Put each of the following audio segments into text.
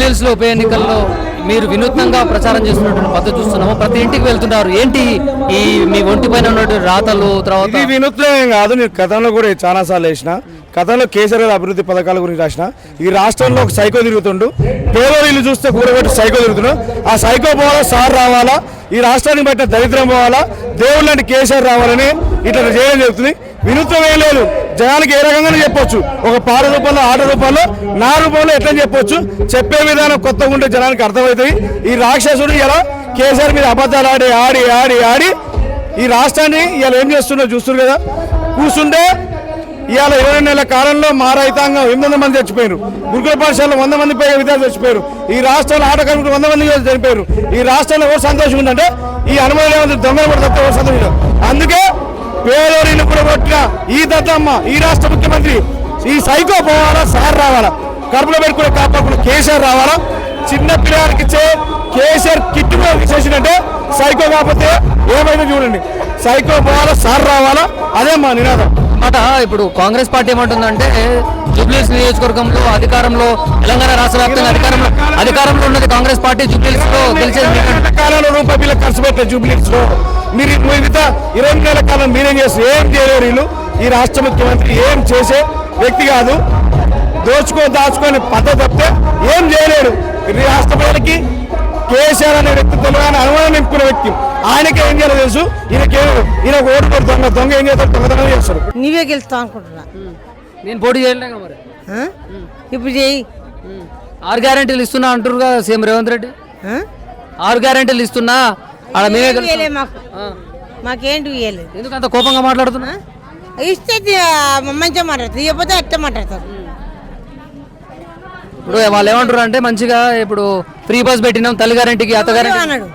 జూబ్లీహిల్స్ ఉప ఎన్నికల్లో మీరు వినూత్నంగా ప్రచారం చేస్తున్నటువంటి పద్ధతి చూస్తున్నాము. ప్రతి ఇంటికి వెళ్తున్నారు. ఏంటి ఈ మీ ఒంటి పైన ఉన్నటువంటి రాతలు తర్వాత ఇది వినూత్నం కాదు. నేను గతంలో కూడా చాలా సార్లు వేసిన. గతంలో కేసీఆర్ గారి అభివృద్ధి పథకాల గురించి రాసిన. ఈ రాష్ట్రంలో ఒక సైకో తిరుగుతుండు. పేదోళ్ళు చూస్తే కూడబెట్టి సైకో తిరుగుతుండు. ఆ సైకో పోవాలా? సార్ రావాలా? ఈ రాష్ట్రానికి బట్టి దరిద్రం పోవాలా? దేవుళ్ళు లాంటి కేసీఆర్ రావాలని ఇట్లా చేయడం జరుగుతుంది. వినూత్నం ఏం లేదు. జనానికి ఏ రకంగా చెప్పొచ్చు. ఒక పాల రూపంలో ఆట రూపంలో నా రూపంలో ఎట్లా చెప్పొచ్చు? చెప్పే విధానం కొత్తగా ఉంటే జనానికి అర్థమవుతుంది. ఈ రాక్షసుడు ఇలా కేసీఆర్ మీద అబద్ధాలు ఆడి ఆడి ఆడి ఆడి ఈ రాష్ట్రాన్ని ఇవాళ ఏం చేస్తున్నా చూస్తున్నారు కదా? కూర్చుంటే ఇవాళ ఇరవై నెలల కాలంలో మా రైతాంగం ఎనిమిది వందల మంది చచ్చిపోయారు. గురుకుల పాఠశాలలో వంద మంది పైగా విద్యార్థులు చచ్చిపోయారు. ఈ రాష్ట్రంలో ఆట కార్మికులు వంద మంది చనిపోయారు. ఈ రాష్ట్రంలో ఎవరు సంతోషం ఉందంటే ఈ అనుమతి దొంగలు కూడా తప్ప ఎవరు సంతోషం అందుకే పేదోరిని కూడా కొట్టిన ఈ దత్తమ్మ ఈ రాష్ట్ర ముఖ్యమంత్రి ఈ సైకో పోవాలా సార్ రావాలా? కడుపులో పెట్టుకునే కాపాడుకునే కేసీఆర్ రావాలా? చిన్న పిల్లలకి ఇచ్చే కేసీఆర్ కిట్ చేసినట్టే సైకో కాకపోతే ఏమైనా చూడండి. సైకో పోవాలా సార్ రావాలా? అదే మా నినాదం. మాట ఇప్పుడు కాంగ్రెస్ పార్టీ ఏమంటుందంటే జూబ్లీహిల్స్ నియోజకవర్గంలో అధికారంలో తెలంగాణ రాష్ట్ర వ్యాప్తంగా అధికారంలో అధికారంలో ఉన్నది కాంగ్రెస్ పార్టీ జూబ్లీహిల్స్లో గెలిచేది మీకంటే కాలంలో రూపాయి బిల్ల ఖర్చు పెట్టే జూబ్లీస్లో మీరు మిగతా ఇరవై నెలల కాలం మీరేం చేస్తారు? ఏం చేయలేరు వీళ్ళు? ఈ రాష్ట్ర ముఖ్యమంత్రి ఏం చేసే వ్యక్తి కాదు. దోచుకో దాచుకొని పద్ధతి తప్పితే ఏం చేయలేడు ఈ రాష్ట్ర ప్రజలకి కేసీఆర్ అనే వ్యక్తి తెలియని అనుమానం నింపుకునే వ్యక్తి. ఆయనకి ఏం చేయాలో తెలుసు. ఈయనకి ఈయన ఓటు కొడు దొంగ దొంగ ఏం చేస్తాడు? దొంగతనం చేస్తాడు. నీవే గెలుస్తావు అనుకుంటున్నా. నేను పోటీ చేయలేక మరి? ఇప్పుడు చేయి. ఆరు గ్యారెంటీలు ఇస్తున్నా అంటారుగా సీఎం రేవంత్ రెడ్డి? ఆరు గ్యారెంటీలు ఇస్తున్నా ఆడ మేమే. ఇయ్యలే మాకు? ఆ. మాకేంటి ఇయ్యలేదు ఎందుకు అంత కోపంగా మాట్లాడుతున్నా? ఇస్తే తి- మంచిగా మాట్లాడతారు. ఇవ్వకపోతే అట్టే మాట్లాడతారు. ఇప్పుడు వాళ్ళు ఏమంటారు అంటే మంచిగా ఇప్పుడు ఫ్రీ బస్ పెట్టినాం తల్లి గ్యారెంటీకి అత్త ఎవడో గ్యారెంటీ అన్నాడు?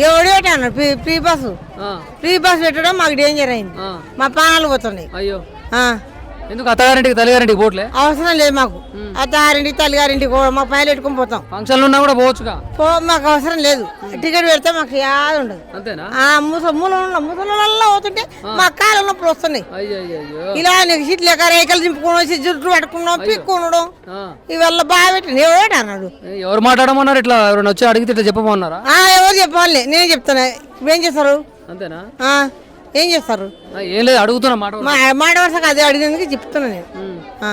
ఎవడో అన్నాడు free free bus. Free bus పెట్టడం మాకు డేంజర్ అయింది. ఆ. మా ప్రాణాలు పోతున్నాయి. అయ్యో. ఆ. ఎందుకు అత్త గ్యారెంటీకి తల్లి గ్యారెంటీకి పోట్లే? అవసరం లేదు మాకు. అత్తారింటికి తల్లిగారింటికి కూడా మా పైన పెట్టుకొని పోతాం. ఫంక్షన్లు ఉన్నా కూడా పోవచ్చుగా? పో మాకు అవసరం లేదు. టికెట్ పెడితే మాకు యాది ఉండదు. అంతేనా? ఆ ముస మూల ముసలలో పోతుంటే మా కాళ్ళ నొప్పులు వస్తున్నాయి. అయ్యో అయ్యో అయ్యో ఇలా నీకు సీట్లు లేక రేఖలు దింపుకొని వచ్చి జుట్టు పట్టుకున్నాం పిక్కునడం. ఆ. ఇవల్ల బాగా పెట్టింది ఎవడేట అన్నాడు. ఎవరు మాట్లాడమన్నారు? ఇట్లా ఎవరైనా వచ్చి అడిగితే ఇట్లా చెప్పమన్నారా? ఆ, ఎవరు చెప్పాలి నేనే చెప్తాను ఏం చేస్తారు? అంతేనా? ఆ, ఏం చేస్తారు? ఏం లేదు అడుగుతున్నా మాట మా మాట వరుసగా అదే అడిగినందుకు చెప్తున్నా నేను. ఆ.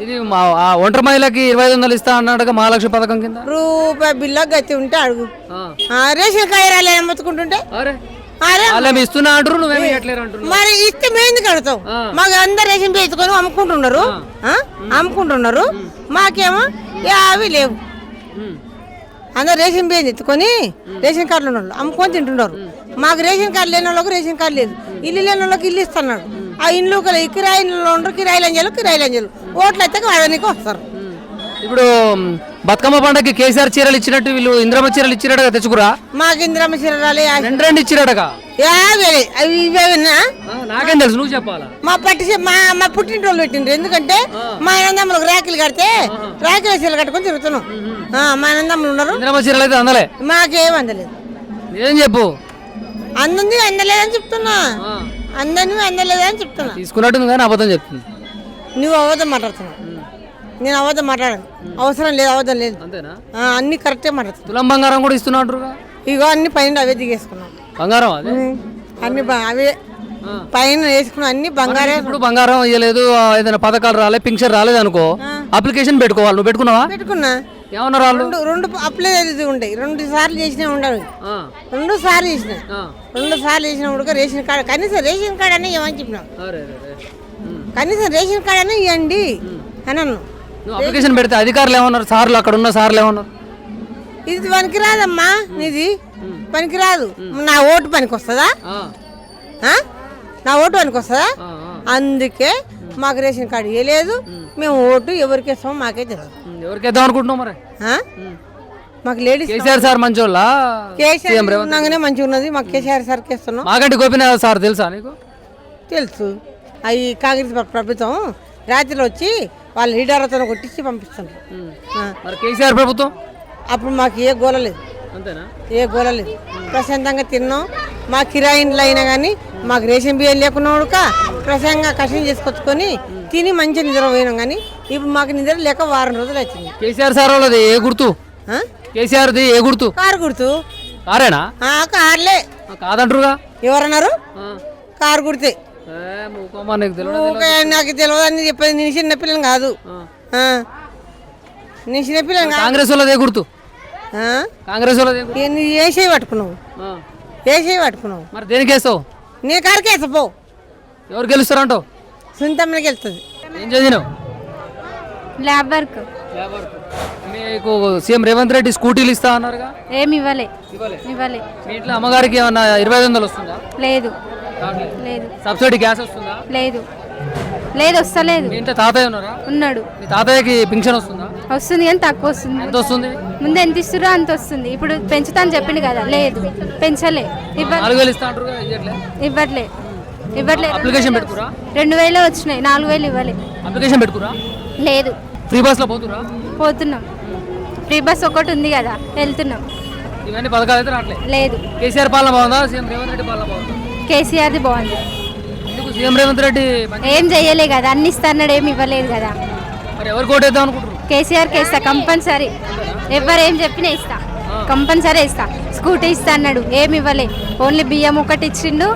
ఇది మా ఆ ఒంటరి మహిళకి ఇరవై ఐదు వందలు ఇస్తా అన్నాడుగా మహాలక్ష్మి పథకం కింద? రూపాయి బిల్ల గతి ఉంటే అడుగు. ఆ. ఆ, రేషన్ కాయరాలు ఏమొత్తుకుంటుంటే అరే. అరే వాళ్ళేమి ఇస్తున్నా అంటారు నువ్వేమి ఇవ్వట్లేరు అంటున్నావు మరి ఇస్తే మేము ఎందుకు అడుగుతాం. మాకు అందరు రేషన్ పెట్టుకొని అమ్ముకుంటున్నారు. ఆ? అమ్ముకుంటున్నారు. మాకేమో అవి లేవు. అందరు రేషన్ బియ్యం ఎత్తుకొని రేషన్ కార్డులు ఉన్న వాళ్ళు అమ్ముకొని తింటున్నారు. మాకు రేషన్ కార్డు లేని వాళ్ళకి రేషన్ కార్డు లేదు. ఇల్లు లేని వాళ్ళకి ఇల్లు ఇస్తున్నాడు. ఆ ఈ కిరాయిలు ఉండరు కిరాయిలు అంజలు కిరాయిలు అంజలు. ఓట్లు అయితే వాడడానికి వస్తారు. ఇప్పుడు బతుకమ్మ పండగకి కేసీఆర్ చీరలు ఇచ్చినట్టు వీళ్ళు ఇంద్రమ్మ చీరలు ఇచ్చినట్టుగా తెచ్చుకురా? మాకు ఇందిరమ్మ చీరరాలే రెండు రెండు ఇచ్చినట్టుగా? యాభై అవి ఇవేనా ఆ, నాకేం తెలుసు నువ్వు చెప్పాలా? మా పట్టి మా మా వాళ్ళు పెట్టిండ్రు. ఎందుకంటే మా ఆనందమ్మలకు ర్యాకులు కడితే ర్యాకుల చీరలు కట్టుకొని తిరుగుతున్నాం. మా ఆనందమ్మలు ఉన్నారు. ఇంద్రమ్మ చీరలు అయితే అందలే? మాకేం అందలేదు. ఏం చెప్పు? అందంది అందలేదని చెప్తున్నా. అందని అందలేదని చెప్తున్నా. తీసుకున్నట్టుంది కానీ అబద్ధం చెప్తుంది. నువ్వు అబద్ధం మాట్లాడుతున్నావు. నేను అబద్ధం మాట్లాడను. అవసరం లేదు అబద్ధం లేదు. అన్ని కరెక్టే మాట్లాడుతున్నావు. తులం బంగారం కూడా ఇస్తున్నట్టుగా ఇగో అన్ని పైన అవే దిగేసుకున్నాం. బంగారం అన్ని అవే. పైన వేసుకున్నాం అన్ని బంగారే ఇప్పుడు బంగారం ఇవ్వలేదు ఏదైనా పథకాలు రాలే పింక్షన్ రాలేదు అనుకో అప్లికేషన్ పెట్టుకోవాలి. నువ్వు పెట్టుకున్నావా? పెట్టుకున్నా. ఏమన్నారు వాళ్ళు? రెండు రెండు అప్లై ఇది ఉండే. రెండు సార్లు చేసినా ఉండవు. రెండు సార్లు చేసిన. రెండు సార్లు చేసినప్పుడు రేషన్ కార్డు కనీసం రేషన్ కార్డు అని ఏమని చెప్పినాం. కనీసం రేషన్ కార్డు అని ఇవ్వండి అని నువ్వు అప్లికేషన్ పెడితే అధికారులు ఏమన్నారు? సార్లు అక్కడ ఉన్న సార్లు ఏమన్నారు? ఇది పనికిరాదమ్మా నీది పనికిరాదు. నా ఓటు పనికి వస్తుందా? నా ఓటు పనికి వస్తుందా. అందుకే మాకు రేషన్ కార్డు ఇవ్వలేదు మేము ఓటు ఎవరికి ఇస్తామో మాకే తెలియదు ఎవరికి వేద్దాం అనుకుంటున్నావు మరి? ఆ? మాకు లేడీస్ కేసీఆర్ సార్ మంచోళ్ళ? కేసీఆర్ ఉన్నాగానే మంచిగా ఉన్నది. మాకు కేసీఆర్ సార్కి ఇస్తున్నాం. మాకంటి గోపినాథ్ సార్ తెలుసా నీకు? తెలుసు. అవి కాంగ్రెస్ ప్ర- ప్రభుత్వం రాత్రిలో వచ్చి వాళ్ళ లీడర్తో కొట్టించి పంపిస్తున్నారు ఉమ్. ఆ. మరి కేసీఆర్ ప్రభుత్వం? అప్పుడు మాకు ఏ గోల లేదు. ఏ గోల లేదు ప్రశాంతంగా తిన్నాం. మా కిరాయిన్లు అయినా కానీ మాకు రేషన్ బియ్యం లేకున్నా ఉడక ప్రశాంతంగా కష్టం చేసుకొచ్చుకొని తిని మంచిగా నిద్ర పోయినాం కానీ ఇప్పుడు మాకు నిద్ర లేక వారం రోజులు అవుతుంది కేసీఆర్ సార్ వాళ్ళది ఏ గుర్తు? కేసీఆర్ది ఏ గుర్తు? కారు గుర్తు. కారేనా? కార్లే. కాదంటారుగా? ఎవరన్నారు. కారు గుర్తే. నీకు తెలియదు అని చెప్పేది. నేను చిన్నపిల్లని కాదు. నేను కాదు. కాంగ్రెస్ వాళ్ళది ఏ గుర్తు? కాంగ్రెస్ వాళ్ళది ఏ గుర్తు ఏ- నువ్వు ఏ చేయి పట్టుకున్నావు? ఆ. ఏ చేయి పట్టుకున్నావు? మరి దేనికి వేస్తావు నీ కారుకి వేసపో ఎవరు గెలుస్తారంటావు? సుంతమ్మకి వెళ్తుంది ఏం చదివినావు? Lab work. మీకు సీఎం రేవంత్ రెడ్డి స్కూటీలు ఇస్తా అన్నారుగా? ఏమి ఇవ్వలే. ఇవ్వలే? ఇవ్వలే. మీ ఇంట్లో అమ్మగారికి ఏమన్నా ఇరవై ఐదు వందలు వస్తుందా? లేదు. లేదు. సబ్సిడీ గ్యాస్ వస్తుందా? లేదు. లేదు వస్తలేదు. మీ ఇంట్లో తాతయ్య ఉన్నారా? ఉన్నాడు. మీ తాతయ్యకి పింఛన్ వస్తుందా? వస్తుంది కానీ తక్కువ వస్తుంది. ఎంత వస్తుంది? ముందు ఎంత ఇస్తుర్రో అంత వస్తుంది. ఇప్పుడు పెంచుతా అని చెప్పింది కదా లేదు. పెంచలే. ఇవ్వ నాలుగు వేలు ఇస్తా అంటారు ఇవ్వట్లే. ఇవ్వట్లే. ఇవ్వట్లే అప్లికేషన్ పెట్టుకురా? రెండు వేలే వచ్చినాయి. నాలుగు వేలు ఇవ్వలే. అప్లికేషన్ పెట్టుకురా? లేదు. ఫ్రీ బస్లో పోతురా పోతున్నాం. ఫ్రీ బస్ ఒకటి ఉంది కదా వెళ్తున్నాం. ఇవన్నీ పథకాలు అయితే రావట్లే. లేదు. కేసీఆర్ పాలన బాగుందా? సీఎం రేవంత్ రెడ్డి పాలన బాగుందా? కేసీఆర్ది బాగుంది. సీఎం రేవంత్ రెడ్డి ఏం చెయ్యలే కదా అన్ని ఇస్తాన్నాడు ఏమి ఇవ్వలేదు కదా. మరి ఎవరు కోటేద్దాం అనుకుంటారు కేసీఆర్కి ఇస్తా కంపల్సరీ. ఎవరు ఏం చెప్పినా ఇస్తా. కంపల్సరీ ఇస్తా. స్కూటీ ఇస్తా అన్నాడు ఏమి ఇవ్వలే. ఓన్లీ బియ్యం ఒకటి ఇచ్చిండు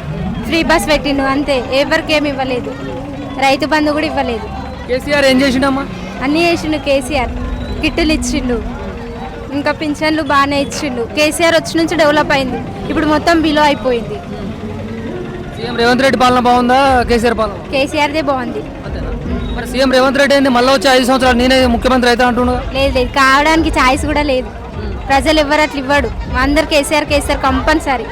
ఫ్రీ బస్ పెట్టిండు అంతే. ఎవరికి ఏమి ఇవ్వలేదు. రైతు బంధు కూడా ఇవ్వలేదు. కేసీఆర్ ఏం చేసిండమ్మా? అన్నీ చేసిండు కేసీఆర్. కిట్టులు ఇచ్చిండు. ఇంకా పింఛన్లు బాగానే ఇచ్చిండు. కేసీఆర్ వచ్చి నుంచి డెవలప్ అయింది. ఇప్పుడు మొత్తం బిలో అయిపోయింది. సీఎం రేవంత్ రెడ్డి పాలన బాగుందా? కేసీఆర్ పాలన? కేసీఆర్దే బాగుంది. మరి సీఎం రేవంత్ రెడ్డి ఏంది? మళ్ళీ వచ్చి ఐదు సంవత్సరాలు నేనే ముఖ్యమంత్రి అయితే అంటున్నా లేదు లేదు. కావడానికి ఛాయిస్ కూడా లేదు. ప్రజలు ఎవరు అట్లా ఇవ్వడు. అందరు కేసీఆర్ కేసీఆర్ కంపల్సరీ.